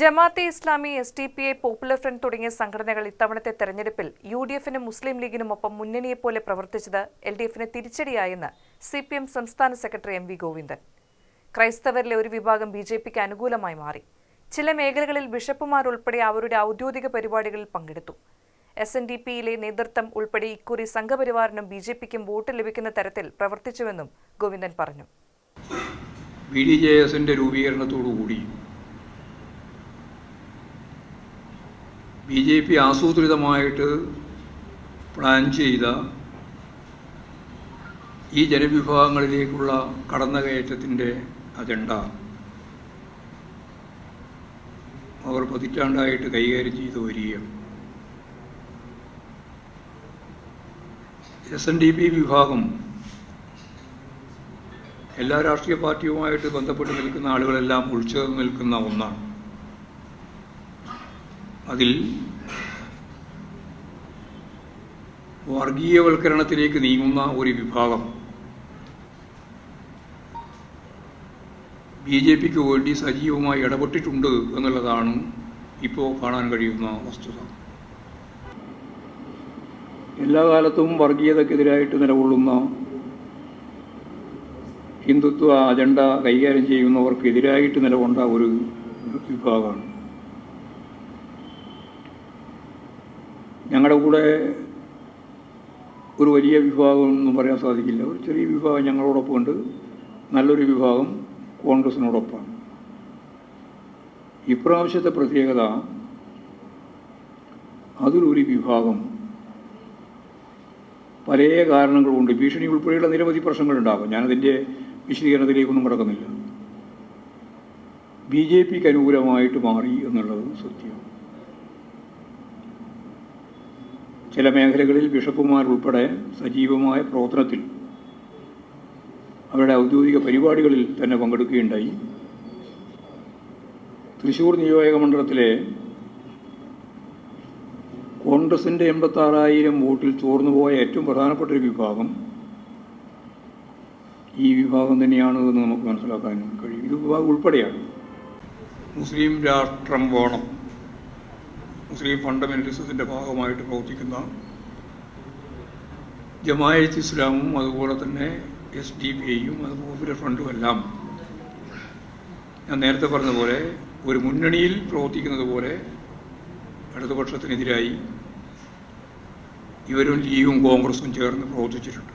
Jamaat-e Islami S D P I Popular Front തുടങ്ങിയ സംഘടനകൾ ഇത്തവണത്തെ തെരഞ്ഞെടുപ്പിൽ യു ഡി എഫിനും മുസ്ലിം ലീഗിനുമൊപ്പം മുന്നണിയെപ്പോലെ പ്രവർത്തിച്ചത് എൽ ഡി എഫിന് തിരിച്ചടിയായെന്ന് സി പി എം സംസ്ഥാന സെക്രട്ടറി എം വി ഗോവിന്ദൻ. ക്രൈസ്തവരിലെ ഒരു വിഭാഗം ബി ജെ പിക്ക് അനുകൂലമായി മാറി. ചില മേഖലകളിൽ ബിഷപ്പുമാർ ഉൾപ്പെടെ അവരുടെ ഔദ്യോഗിക പരിപാടികളിൽ പങ്കെടുത്തു. എസ് എൻ ഡി പിയിലെ നേതൃത്വം ഉൾപ്പെടെ ഇക്കുറി സംഘപരിവാറിനും ബി ജെ പിക്കും വോട്ട് ലഭിക്കുന്ന തരത്തിൽ പ്രവർത്തിച്ചുവെന്നും ഗോവിന്ദൻ പറഞ്ഞു. ബി ഡി ജെ രൂപീകരണത്തോടുകൂടി ബി ജെ പി ആസൂത്രിതമായിട്ട് പ്ലാൻ ചെയ്ത ഈ ജനവിഭാഗങ്ങളിലേക്കുള്ള കടന്നുകയറ്റത്തിന്റെ അജണ്ട അവർ പതിറ്റാണ്ടായിട്ട് കൈകാര്യം ചെയ്തു വരികയാണ്. എസ് എൻ ഡി പി വിഭാഗം എല്ലാ രാഷ്ട്രീയ പാർട്ടിയുമായിട്ട് ബന്ധപ്പെട്ട് നിൽക്കുന്ന ആളുകളെല്ലാം ഉൾച്ചേർന്ന് നിൽക്കുന്ന ഒന്നാണ്. അതിൽ വർഗീയവൽക്കരണത്തിലേക്ക് നീങ്ങുന്ന ഒരു വിഭാഗം ബി ജെ പിക്ക് വേണ്ടി സജീവമായി ഇടപെട്ടിട്ടുണ്ട് എന്നുള്ളതാണ് ഇപ്പോൾ കാണാൻ കഴിയുന്ന വസ്തുത. എല്ലാ കാലത്തും വർഗീയതക്കെതിരായിട്ട് നിലകൊള്ളുന്ന ഹിന്ദുത്വ അജണ്ട കൈകാര്യം ചെയ്യുന്നവർക്കെതിരായിട്ട് നിലകൊണ്ട ഒരു വിഭാഗമാണ്. ഞങ്ങളുടെ കൂടെ ഒരു വലിയ വിഭാഗം ഒന്നും പറയാൻ സാധിക്കില്ല. ഒരു ചെറിയ വിഭാഗം ഞങ്ങളോടൊപ്പം ഉണ്ട്. നല്ലൊരു വിഭാഗം കോൺഗ്രസിനോടൊപ്പമാണ്. ഇപ്രാവശ്യത്തെ പ്രത്യേകത അതിലൊരു വിഭാഗം പല കൊണ്ട് ഭീഷണി ഉൾപ്പെടെയുള്ള നിരവധി പ്രശ്നങ്ങളുണ്ടാകും ഞാനതിന്റെ വിശദീകരണത്തിലേക്കൊന്നും കിടക്കുന്നില്ല. ബി ജെ പിക്ക് അനുകൂലമായിട്ട് മാറി എന്നുള്ളത് സത്യം. ചില മേഖലകളിൽ ബിഷപ്പുമാർ ഉൾപ്പെടെ സജീവമായ പ്രവർത്തനത്തിൽ അവരുടെ ഔദ്യോഗിക പരിപാടികളിൽ തന്നെ പങ്കെടുക്കുകയുണ്ടായി. തൃശ്ശൂർ നിയോജക മണ്ഡലത്തിലെ കോൺഗ്രസിന്റെ എൺപത്താറായിരം വോട്ടിൽ ചോർന്നുപോയ ഏറ്റവും പ്രധാനപ്പെട്ട ഒരു വിഭാഗം ഈ വിഭാഗം തന്നെയാണ് എന്ന് നമുക്ക് മനസ്സിലാക്കാൻ കഴിയും. ഇത് വിഭാഗം ഉൾപ്പെടെയാണ്. മുസ്ലിം രാഷ്ട്രം വേണം. മുസ്ലിം ഫണ്ടമെന്റലിസത്തിന്റെ ഭാഗമായിട്ട് പ്രവർത്തിക്കുന്ന ജമായത്ത് ഇസ്ലാമും അതുപോലെ തന്നെ എസ് ഡി പി ഐയും അതുപോലെ ഫ്രണ്ടും എല്ലാം ഞാൻ നേരത്തെ പറഞ്ഞ പോലെ ഒരു മുന്നണിയിൽ പ്രവർത്തിക്കുന്നത് പോലെ ഇടതുപക്ഷത്തിനെതിരായി ഇവരും ലീഗും കോൺഗ്രസും ചേർന്ന് പ്രവർത്തിച്ചിട്ടുണ്ട്.